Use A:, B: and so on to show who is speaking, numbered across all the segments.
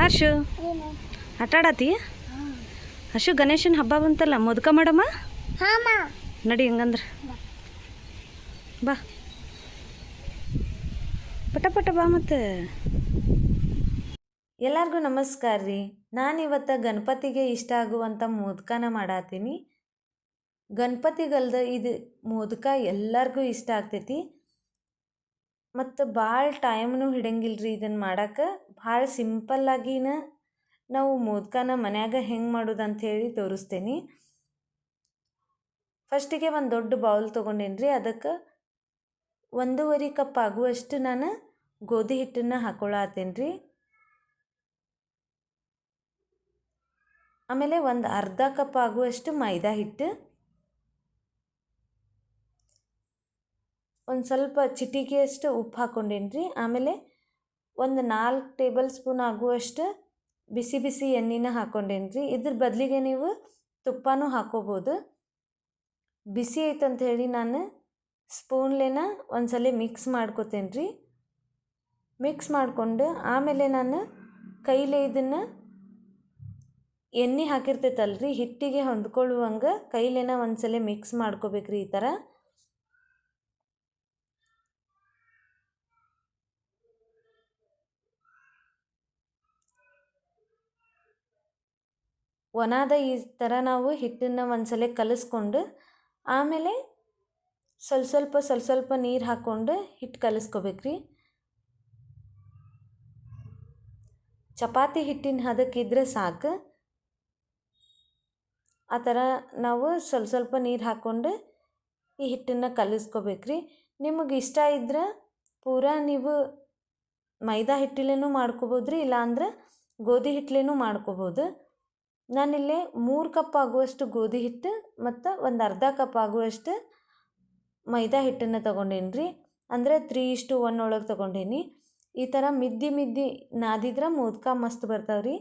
A: ಹರ್ಷು ಆಟ ಆಡತಿ ಹರ್ಷು, ಗಣೇಶನ ಹಬ್ಬ ಬಂತಲ್ಲ, ಮೋದಕ ಮಾಡಮ್ಮ? ನಡಿ ಹಂಗಂದ್ರೆ. ಬಾ. ಪಟ ಪಟ ಬಾ ಮತ್ತೆ. ಎಲ್ಲರಿಗೂ ನಮಸ್ಕಾರ ರೀ. ನಾನಿವತ್ತು ಗಣಪತಿಗೆ ಇಷ್ಟ ಆಗುವಂಥ ಮೋದಕನ ಮಾಡತ್ತೀನಿ ಗಣಪತಿಗಲ್ದ ಇದು ಮೋದಕ ಎಲ್ಲರಿಗೂ ಇಷ್ಟ ಆಗ್ತೈತಿ. ಮತ್ತು ಭಾಳ ಟೈಮ್ನು ಹಿಡಂಗಿಲ್ಲ ರೀ ಇದನ್ನು ಮಾಡಕ್ಕೆ ಭಾಳ ಸಿಂಪಲ್ಲಾಗಿನ ನಾವು ಮೋದಕನ ಮನ್ಯಾಗ ಹೆಂಗೆ ಮಾಡೋದು ಅಂಥೇಳಿ ತೋರಿಸ್ತೇನೆ. ಫಸ್ಟಿಗೆ ಒಂದು ದೊಡ್ಡ ಬೌಲ್ ತೊಗೊಂಡೇನಿ ರೀ ಅದಕ್ಕೆ ಒಂದೂವರೆ ಕಪ್ ಆಗುವಷ್ಟು ನಾನು ಗೋಧಿ ಹಿಟ್ಟನ್ನು ಹಾಕೊಳ್ಳತ್ತೇನೆ ರೀ ಆಮೇಲೆ ಒಂದು ಅರ್ಧ ಕಪ್ ಆಗುವಷ್ಟು ಮೈದಾ ಹಿಟ್ಟು. ಒಂದು ಸ್ವಲ್ಪ ಚಿಟಿಕೆಯಷ್ಟು ಉಪ್ಪು ಹಾಕ್ಕೊಂಡೇನಿ ರೀ ಆಮೇಲೆ ಒಂದು ನಾಲ್ಕು ಟೇಬಲ್ ಸ್ಪೂನ್ ಆಗುವಷ್ಟು ಬಿಸಿ ಬಿಸಿ ಎಣ್ಣೆನ ಹಾಕ್ಕೊಂಡೇನಿ ರೀ ಇದ್ರ ಬದಲಿಗೆ ನೀವು ತುಪ್ಪನೂ ಹಾಕ್ಕೋಬೋದು ಬಿಸಿ ಐತಂತ ಹೇಳಿ ನಾನು ಸ್ಪೂನ್ಲೇನ ಒಂದು ಸಲ ಮಿಕ್ಸ್ ಮಾಡ್ಕೋತೇನೆ ರೀ ಮಿಕ್ಸ್ ಮಾಡಿಕೊಂಡು ಆಮೇಲೆ ನಾನು ಕೈಲೇ ಇದನ್ನು ಎಣ್ಣೆ ಹಾಕಿರ್ತೈತಲ್ರಿ ಹಿಟ್ಟಿಗೆ ಹೊಂದ್ಕೊಳ್ಳುವಂಗೆ ಕೈಲೇನ ಒಂದು ಸಲ ಮಿಕ್ಸ್ ಮಾಡ್ಕೋಬೇಕ್ರಿ ಈ ಥರ. ಒಣದ ಈ ಥರ ನಾವು ಹಿಟ್ಟನ್ನು ಒಂದು ಸಲ ಕಲಿಸ್ಕೊಂಡು ಆಮೇಲೆ ಸ್ವಲ್ಪ ಸ್ವಲ್ಪ ಸ್ವಲ್ಪ ಸ್ವಲ್ಪ ನೀರು ಹಾಕ್ಕೊಂಡು ಹಿಟ್ಟು ಕಲಿಸ್ಕೋಬೇಕ್ರಿ. ಚಪಾತಿ ಹಿಟ್ಟಿನ ಹದಕ್ಕಿದ್ರೆ ಸಾಕು. ಆ ಥರ ನಾವು ಸ್ವಲ್ಪ ಸ್ವಲ್ಪ ನೀರು ಹಾಕ್ಕೊಂಡು ಈ ಹಿಟ್ಟನ್ನು ಕಲಿಸ್ಕೋಬೇಕ್ರಿ. ನಿಮಗೆ ಇಷ್ಟ ಇದ್ರೆ ಪೂರಾ ನೀವು ಮೈದಾ ಹಿಟ್ಟಲೇನೂ ಮಾಡ್ಕೋಬೋದು ರೀ ಇಲ್ಲಾಂದ್ರೆ ಗೋಧಿ ಹಿಟ್ಟಲೇನೂ ಮಾಡ್ಕೋಬೋದು. ನಾನಿಲ್ಲಿ ಮೂರು ಕಪ್ ಆಗುವಷ್ಟು ಗೋಧಿ ಹಿಟ್ಟು ಮತ್ತು ಒಂದು ಅರ್ಧ ಕಪ್ ಆಗುವಷ್ಟು ಮೈದಾ ಹಿಟ್ಟನ್ನು ತೊಗೊಂಡೇನಿ ರೀ ಅಂದರೆ ತ್ರೀ ಇಷ್ಟು ಒನ್ ಒಳಗೆ ತೊಗೊಂಡೇನಿ. ಈ ಥರ ಮಿದ್ದಿ ಮಿದ್ದಿ ನಾದಿದ್ರೆ ಮೋದಕ ಮಸ್ತ್ ಬರ್ತಾವೆ ರೀ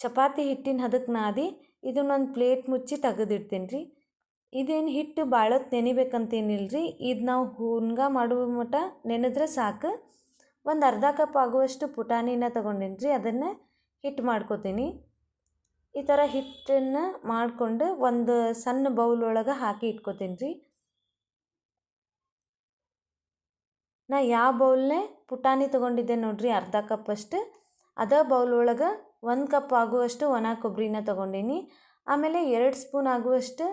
A: ಚಪಾತಿ ಹಿಟ್ಟಿನ ಹದಕ್ಕೆ ನಾದಿ ಇದನ್ನೊಂದು ಪ್ಲೇಟ್ ಮುಚ್ಚಿ ತೆಗೆದಿಡ್ತೀನಿ ರೀ ಇದೇನು ಹಿಟ್ಟು ಭಾಳೊತ್ತು ನೆನಿಬೇಕಂತೇನಿಲ್ಲ ರೀ ಇದು ನಾವು ಹೂನ್ಗ ಮಾಡುವ ಮಟ ನೆನೆದ್ರೆ ಸಾಕು. ಒಂದು ಅರ್ಧ ಕಪ್ ಆಗುವಷ್ಟು ಪುಟಾಣಿನ ತೊಗೊಂಡೇನಿ ರೀ ಅದನ್ನು ಹಿಟ್ಟು ಮಾಡ್ಕೋತೀನಿ. ಈ ಥರ ಹಿಟ್ಟನ್ನು ಮಾಡಿಕೊಂಡು ಒಂದು ಸಣ್ಣ ಬೌಲ್ ಒಳಗೆ ಹಾಕಿ ಇಟ್ಕೋತೀನಿ ರೀ. ನಾ ಯಾವ ಬೌಲ್ನೇ ಪುಟಾಣಿ ತೊಗೊಂಡಿದ್ದೆ ನೋಡ್ರಿ ಅರ್ಧ ಕಪ್ಪಷ್ಟು ಅದ ಬೌಲ್ ಒಳಗೆ ಒಂದು ಕಪ್ ಆಗುವಷ್ಟು ಒಣ ಕೊಬ್ಬರಿನ ತೊಗೊಂಡೀನಿ. ಆಮೇಲೆ ಎರಡು ಸ್ಪೂನ್ ಆಗುವಷ್ಟು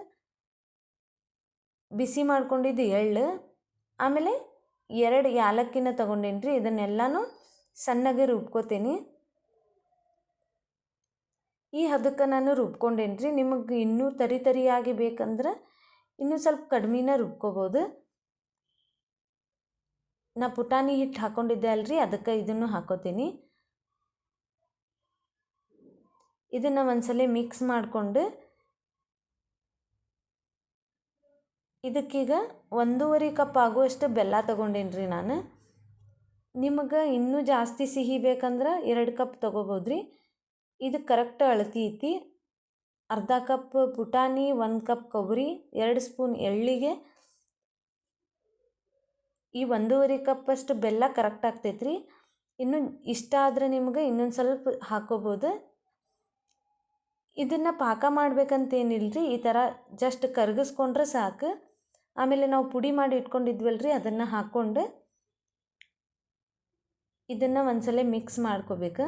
A: ಬಿಸಿ ಮಾಡ್ಕೊಂಡಿದ್ದು ಎಳ್ಳು. ಆಮೇಲೆ ಎರಡು ಯಾಲಕ್ಕಿನ ತೊಗೊಂಡೇನಿ ರೀ. ಇದನ್ನೆಲ್ಲನೂ ಸಣ್ಣಗೆ ರುಬ್ಕೋತೀನಿ. ಈ ಹದಕ್ಕೆ ನಾನು ರುಬ್ಕೊಂಡೇನಿ ರೀ ನಿಮಗೆ ಇನ್ನೂ ತರಿ ತರಿಯಾಗಿ ಬೇಕಂದ್ರೆ ಇನ್ನೂ ಸ್ವಲ್ಪ ಕಡ್ಮೆನ ರುಬ್ಕೋಬೋದು. ನಾ ಪುಟಾಣಿ ಹಿಟ್ಟು ಹಾಕ್ಕೊಂಡಿದ್ದೆ ಅಲ್ರಿ, ಅದಕ್ಕೆ ಇದನ್ನು ಹಾಕೋತೀನಿ. ಇದನ್ನು ಒಂದ್ಸಲ ಮಿಕ್ಸ್ ಮಾಡಿಕೊಂಡು ಇದಕ್ಕೀಗ ಒಂದೂವರೆ ಕಪ್ ಆಗುವಷ್ಟು ಬೆಲ್ಲ ತೊಗೊಂಡೇನಿ ರೀ ನಾನು. ನಿಮಗೆ ಇನ್ನೂ ಜಾಸ್ತಿ ಸಿಹಿ ಬೇಕಂದ್ರೆ ಎರಡು ಕಪ್ ತೊಗೋಬೋದು ರೀ ಇದು ಕರೆಕ್ಟ್ ಅಳತಿ ಐತಿ. ಅರ್ಧ ಕಪ್ ಪುಟಾಣಿ, ಒಂದು ಕಪ್ ಕೊಬ್ಬರಿ, ಎರಡು ಸ್ಪೂನ್ ಎಳ್ಳಿಗೆ. ಈ ಒಂದೂವರೆ ಕಪ್ಪಷ್ಟು ಬೆಲ್ಲ ಕರೆಕ್ಟ್ ಆಗ್ತೈತೆ ರೀ ಇನ್ನು ಇಷ್ಟ ಆದರೆ ನಿಮ್ಗೆ ಇನ್ನೊಂದು ಸ್ವಲ್ಪ ಹಾಕೋಬೋದು. ಇದನ್ನು ಪಾಕ ಮಾಡ್ಬೇಕಂತೇನಿಲ್ಲ ರೀ ಈ ಥರ ಜಸ್ಟ್ ಕರಗಿಸ್ಕೊಂಡ್ರೆ ಸಾಕು. ಆಮೇಲೆ ನಾವು ಪುಡಿ ಮಾಡಿ ಇಟ್ಕೊಂಡಿದ್ವಲ್ಲ ರೀ ಅದನ್ನು ಹಾಕ್ಕೊಂಡು ಇದನ್ನು ಒಂದ್ಸಲ ಮಿಕ್ಸ್ ಮಾಡ್ಕೋಬೇಕು.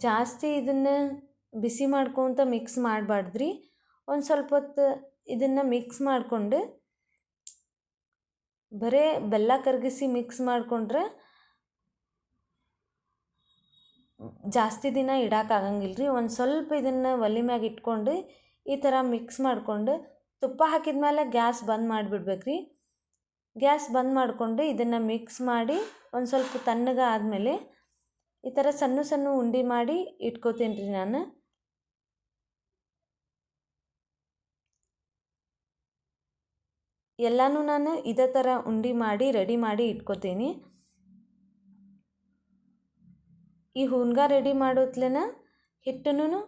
A: ಜಾಸ್ತಿ ಇದನ್ನು ಬಿಸಿ ಮಾಡ್ಕೊತ ಮಿಕ್ಸ್ ಮಾಡಬಾರ್ದ್ರಿ. ಒಂದು ಸ್ವಲ್ಪ ಹೊತ್ತು ಇದನ್ನು ಮಿಕ್ಸ್ ಮಾಡಿಕೊಂಡು ಬರೇ ಬೆಲ್ಲ ಕರಗಿಸಿ ಮಿಕ್ಸ್ ಮಾಡಿಕೊಂಡ್ರೆ ಜಾಸ್ತಿ ದಿನ ಇಡೋಕ್ಕಾಗಂಗಿಲ್ಲ ರೀ ಒಂದು ಸ್ವಲ್ಪ ಇದನ್ನು ಒಲೆ ಮ್ಯಾಗ ಇಟ್ಕೊಂಡು ಈ ಥರ ಮಿಕ್ಸ್ ಮಾಡಿಕೊಂಡು ತುಪ್ಪ ಹಾಕಿದ ಮೇಲೆ ಗ್ಯಾಸ್ ಬಂದ್ ಮಾಡಿಬಿಡ್ಬೇಕು ರೀ ಗ್ಯಾಸ್ ಬಂದ್ ಮಾಡಿಕೊಂಡು ಇದನ್ನು ಮಿಕ್ಸ್ ಮಾಡಿ ಒಂದು ಸ್ವಲ್ಪ ತಣ್ಣಗೆ ಆದಮೇಲೆ ಈ ಥರ ಸಣ್ಣ ಸಣ್ಣ ಉಂಡೆ ಮಾಡಿ ಇಟ್ಕೋತೀನಿ ರೀ ನಾನು. ಎಲ್ಲನೂ ನಾನು ಇದೇ ಥರ ಉಂಡೆ ಮಾಡಿ ರೆಡಿ ಮಾಡಿ ಇಟ್ಕೋತೀನಿ. ಈ ಹೂನ್ಗ ರೆಡಿ ಮಾಡೋತ್ಲೆನ ಹಿಟ್ಟನ್ನು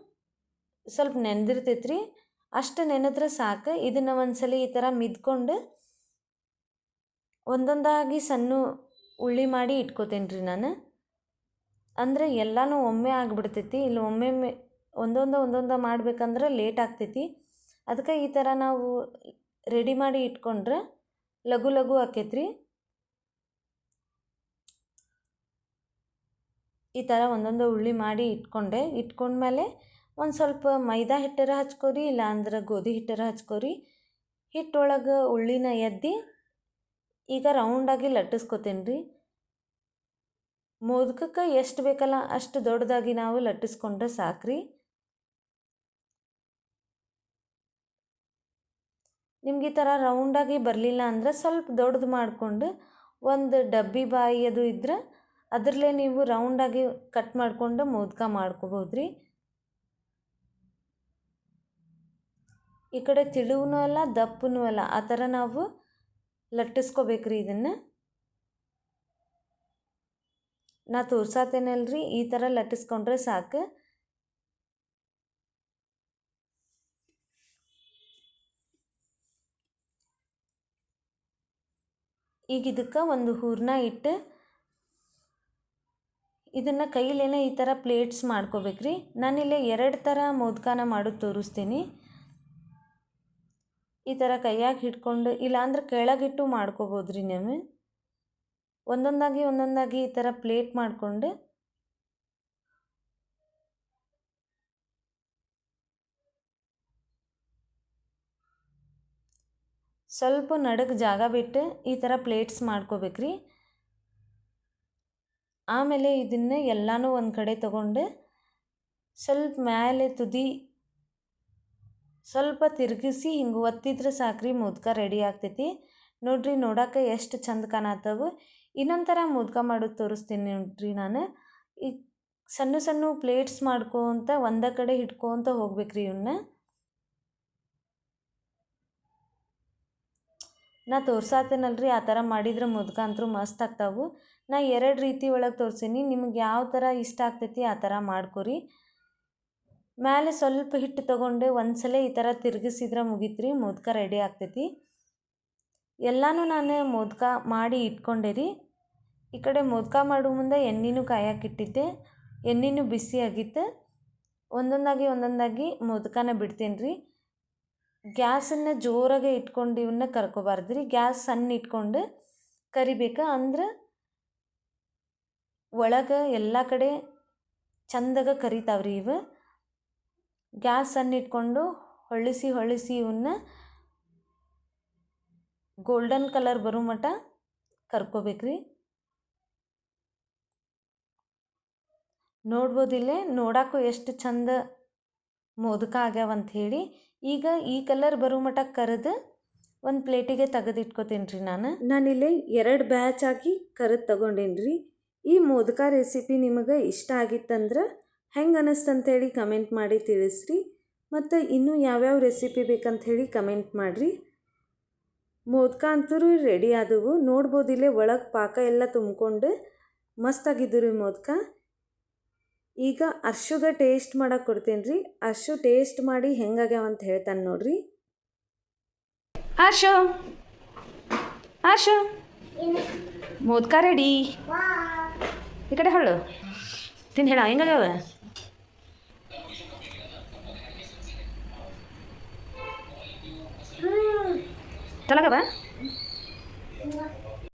A: ಸ್ವಲ್ಪ ನೆನೆದಿರ್ತೈತೆ ರೀ ಅಷ್ಟು ನೆನೆದ್ರೆ ಸಾಕು. ಇದನ್ನು ಒಂದ್ಸಲ ಈ ಥರ ಮಿದ್ಕೊಂಡು ಒಂದೊಂದಾಗಿ ಸಣ್ಣ ಉಳ್ಳಿ ಮಾಡಿ ಇಟ್ಕೋತೀನಿ ರೀ ನಾನು. ಅಂದರೆ ಎಲ್ಲನೂ ಒಮ್ಮೆ ಆಗಿಬಿಡ್ತೈತಿ. ಇಲ್ಲಿ ಒಮ್ಮೊಮ್ಮೆ ಒಂದೊಂದು ಒಂದೊಂದು ಮಾಡ್ಬೇಕಂದ್ರೆ ಲೇಟ್ ಆಗ್ತೈತಿ. ಅದಕ್ಕೆ ಈ ಥರ ನಾವು ರೆಡಿ ಮಾಡಿ ಇಟ್ಕೊಂಡ್ರೆ ಲಘು ಲಘು ಆಕೈತ್ರಿ. ಈ ಥರ ಒಂದೊಂದು ಉಳ್ಳಿ ಮಾಡಿ ಇಟ್ಕೊಂಡೆ. ಇಟ್ಕೊಂಡ್ಮೇಲೆ ಒಂದು ಸ್ವಲ್ಪ ಮೈದಾ ಹಿಟ್ಟರ ಹಚ್ಕೋರಿ ಇಲ್ಲ ಅಂದ್ರೆ ಗೋಧಿ ಹಿಟ್ಟರ ಹಚ್ಕೋರಿ. ಹಿಟ್ಟೊಳಗೆ ಉಳ್ಳಿನ ಎದ್ದಿ ಈಗ ರೌಂಡಾಗಿ ಲಟ್ಟಿಸ್ಕೊತೀನಿ ರೀ ಮೋದಕಕ್ಕೆ ಎಷ್ಟು ಬೇಕಲ್ಲ ಅಷ್ಟು ದೊಡ್ಡದಾಗಿ ನಾವು ಲಟ್ಟಿಸ್ಕೊಂಡ್ರೆ ಸಾಕ್ರಿ. ನಿಮ್ಗೆ ಈ ಥರ ರೌಂಡಾಗಿ ಬರಲಿಲ್ಲ ಅಂದ್ರೆ ಸ್ವಲ್ಪ ದೊಡ್ಡದು ಮಾಡಿಕೊಂಡು ಒಂದು ಡಬ್ಬಿ ಬಾಯಿ ಅದು ಇದ್ರೆ ಅದರಲ್ಲೇ ನೀವು ರೌಂಡಾಗಿ ಕಟ್ ಮಾಡಿಕೊಂಡು ಮೋದಕ ಮಾಡ್ಕೋಬೋದು ರೀ ಈ ಕಡೆ ತಿಳುವೂ ಅಲ್ಲ ದಪ್ಪನೂ ಅಲ್ಲ ಆ ಥರ ನಾವು ಲಟ್ಟಿಸ್ಕೋಬೇಕ್ರಿ ಇದನ್ನು. ನಾ ತೋರ್ಸಾತೇನಲ್ರಿ? ಈ ಥರ ಲಟ್ಟಿಸ್ಕೊಂಡ್ರೆ ಸಾಕು. ಈಗ ಇದಕ್ಕೆ ಒಂದು ಹೂರ್ನ ಇಟ್ಟು ಇದನ್ನು ಕೈಲೇನೆ ಈ ಥರ ಪ್ಲೇಟ್ಸ್ ಮಾಡ್ಕೋಬೇಕ್ರಿ. ನಾನಿಲ್ಲಿ ಎರಡು ಥರ ಮೋದಕನ ಮಾಡೋದು ತೋರಿಸ್ತೀನಿ. ಈ ಥರ ಕೈಯಾಗಿ ಹಿಡ್ಕೊಂಡು ಇಲ್ಲಾಂದ್ರೆ ಕೆಳಗಿಟ್ಟು ಮಾಡ್ಕೋಬೋದ್ರಿ ನೀವು. ಒಂದೊಂದಾಗಿ ಒಂದೊಂದಾಗಿ ಈ ಥರ ಪ್ಲೇಟ್ ಮಾಡಿಕೊಂಡು ಸ್ವಲ್ಪ ನಡಕ್ಕೆ ಜಾಗ ಬಿಟ್ಟು ಈ ಥರ ಪ್ಲೇಟ್ಸ್ ಮಾಡ್ಕೋಬೇಕ್ರಿ. ಆಮೇಲೆ ಇದನ್ನು ಎಲ್ಲನೂ ಒಂದು ಕಡೆ ತಗೊಂಡು ಸ್ವಲ್ಪ ಮೇಲೆ ತುದಿ ಸ್ವಲ್ಪ ತಿರುಗಿಸಿ ಹಿಂಗೆ ಒತ್ತಿದ್ರೆ ಸಾಕ್ರಿ, ಮುದ್ಕ ರೆಡಿ ಆಗ್ತೈತಿ. ನೋಡ್ರಿ ನೋಡಕ್ಕೆ ಎಷ್ಟು ಚಂದ ಕಾಣತ್ತವು ಇನ್ನೊಂದು ಥರ ಮೋದಕ ಮಾಡೋದು ತೋರಿಸ್ತೀನಿ ನೋಡ್ರಿ ನಾನು. ಈ ಸಣ್ಣ ಸಣ್ಣ ಪ್ಲೇಟ್ಸ್ ಮಾಡ್ಕೊತ ಒಂದೇ ಕಡೆ ಹಿಡ್ಕೊತ ಹೋಗ್ಬೇಕ್ರಿ ಇವನ್ನ ನಾ ತೋರ್ಸಾತೇನಲ್ರಿ, ಆ ಥರ ಮಾಡಿದ್ರೆ ಮುದ್ಕ ಅಂತೂ ಮಸ್ತ್ ಆಗ್ತಾವು. ನಾ ಎರಡು ರೀತಿ ಒಳಗೆ ತೋರ್ಸೀನಿ, ನಿಮ್ಗೆ ಯಾವ ಥರ ಇಷ್ಟ ಆಗ್ತೈತಿ ಆ ಥರ ಮಾಡ್ಕೊರಿ. ಮೇಲೆ ಸ್ವಲ್ಪ ಹಿಟ್ಟು ತೊಗೊಂಡು ಒಂದು ಸಲ ಈ ಥರ ತಿರುಗಿಸಿದ್ರೆ ಮುಗೀತ್ರಿ, ಮುದ್ಕ ರೆಡಿ ಆಗ್ತೈತಿ. ಎಲ್ಲನೂ ನಾನು ಮುದ್ಕ ಮಾಡಿ ಇಟ್ಕೊಂಡೆ ರೀ. ಈ ಕಡೆ ಮೋದಕ ಮಾಡೋ ಮುಂದೆ ಎಣ್ಣೆನೂ ಕಾಯಕ್ಕಿಟ್ಟಿದ್ದೆ ಎಣ್ಣೆನೂ ಬಿಸಿ ಆಗಿತ್ತು. ಒಂದೊಂದಾಗಿ ಒಂದೊಂದಾಗಿ ಮೋದಕನ ಬಿಡ್ತೀನಿ ರೀ ಗ್ಯಾಸನ್ನು ಜೋರಾಗೆ ಇಟ್ಕೊಂಡು ಇವನ್ನ ಕರ್ಕೋಬಾರ್ದು ರೀ. ಗ್ಯಾಸ್ ಸಣ್ಣ ಇಟ್ಕೊಂಡು ಕರಿಬೇಕು. ಅಂದ್ರೆ ಒಳಗೆ ಎಲ್ಲ ಕಡೆ ಚಂದಾಗ ಕರಿತಾವ್ರಿ ಇವು. ಗ್ಯಾಸ್ ಸಣ್ಣ ಇಟ್ಕೊಂಡು ಹೊಳಿಸಿ ಹೊಳಿಸಿ ಇವನ್ನ ಗೋಲ್ಡನ್ ಕಲರ್ ಬರೋ ಮಟ್ಟ ಕರ್ಕೋಬೇಕ್ರಿ. ನೋಡ್ಬೋದಿಲ್ಲೇ ನೋಡೋಕ್ಕೂ ಎಷ್ಟು ಚಂದ ಮೋದಕ ಆಗ್ಯಾವಂತ ಹೇಳಿ, ಈಗ ಈ ಕಲರ್ ಬರೋ ಮಟ ಕರೆದು ಒಂದು ಪ್ಲೇಟಿಗೆ ತೆಗೆದಿಟ್ಕೋತೀನಿ ರೀ ನಾನು. ನಾನಿಲ್ಲಿ ಎರಡು ಬ್ಯಾಚ್ ಆಗಿ ಕರೆದು ತಗೊಂಡೇನಿ ರೀ ಈ ಮೋದಕ ರೆಸಿಪಿ ನಿಮಗೆ ಇಷ್ಟ ಆಗಿತ್ತಂದ್ರೆ ಹೆಂಗೆ ಅನ್ನಿಸ್ತಂತೇಳಿ ಕಮೆಂಟ್ ಮಾಡಿ ತಿಳಿಸ್ರಿ. ಮತ್ತು ಇನ್ನೂ ಯಾವ್ಯಾವ ರೆಸಿಪಿ ಬೇಕಂತ ಹೇಳಿ ಕಮೆಂಟ್ ಮಾಡಿರಿ. ಮೋದಕ ಅಂತೂ ರೆಡಿ ಆದವು. ನೋಡ್ಬೋದಿಲ್ಲೇ ಒಳಗೆ ಪಾಕ ಎಲ್ಲ ತುಂಬಿಕೊಂಡು ಮಸ್ತಾಗಿದ್ದು ರೀ ಮೋದಕ. ಈಗ ಅರ್ಶುಗೆ ಟೇಸ್ಟ್ ಮಾಡಕ್ಕೆ ಕೊಡ್ತೀನಿ ರೀ. ಅರ್ಶು ಟೇಸ್ಟ್ ಮಾಡಿ ಹೆಂಗಾಗ್ಯಾವ ಅಂತ ಹೇಳ್ತಾನೆ ನೋಡ್ರಿ.
B: ಅರ್ಶು ಅರ್ಶು, ಮೋದ್ಕ ರೆಡಿ ಈ ಕಡೆ ಹೇಳು. ತಿಂದು ಹೇಳ ಹೆಂಗಾಗ್ಯಾವ ಚಲಾಗವ